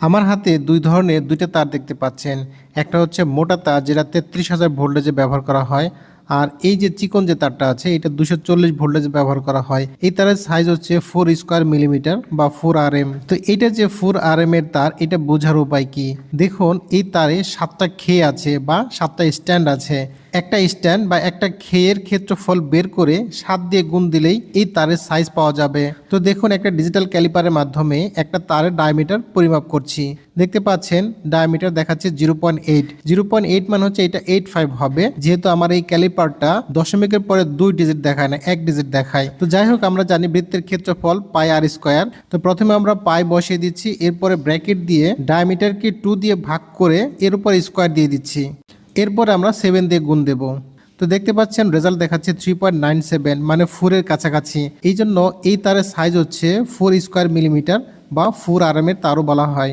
আমার হাতে দুই ধরনের দুইটা তার দেখতে পাচ্ছেন। একটা হচ্ছে মোটা তার, যেটা তেত্রিশ হাজার ভোল্টেজে ব্যবহার করা হয়। আর এই যে চিকন যে তারটা আছে, এটা দুশো চল্লিশ ভোল্টেজে ব্যবহার করা হয়। এই তারের সাইজ হচ্ছে ফোর স্কোয়ার মিলিমিটার বা ফোর আর এম তো এটা যে ফোর আর এম এর তার, এটা বোঝার উপায় কি? দেখুন, এই তারে সাতটা খেয়ে আছে বা সাতটা স্ট্যান্ড আছে। একটা স্ট্যান্ড বা একটা খেয়ের ক্ষেত্রফল বের করে সাত দিয়ে গুণ দিলেই এই তারের সাইজ পাওয়া যাবে। তো দেখুন, একটা ডিজিটাল ক্যালিপারের মাধ্যমে একটা তারের ডায়ামিটার পরিমাপ করছি। দেখতে পাচ্ছেন ডায়ামিটার দেখাচ্ছে zero point eight zero point eight মানে হচ্ছে এটা এইট ফাইভ হবে। যেহেতু আমার এই ক্যালিপারটা দশমিকের পরে দুই ডিজিট দেখায় না, এক ডিজিট দেখায়। তো যাই হোক, আমরা জানি বৃত্তের ক্ষেত্রফল পাই আর স্কোয়ার তো প্রথমে আমরা পাই বসিয়ে দিচ্ছি, এরপরে ব্র্যাকেট দিয়ে ডায়ামিটারকে টু দিয়ে ভাগ করে এর উপর স্কোয়ার দিয়ে দিচ্ছি। এরপর আমরা সেভেন দিয়ে গুণ দেব। তো দেখতে পাচ্ছেন রেজাল্ট দেখাচ্ছে থ্রি পয়েন্ট নাইন সেভেন মানে ফোরের কাছাকাছি। এই জন্য এই তারের সাইজ হচ্ছে ফোর স্কোয়ার মিলিমিটার বা ফোর আরামের তারও বলা হয়।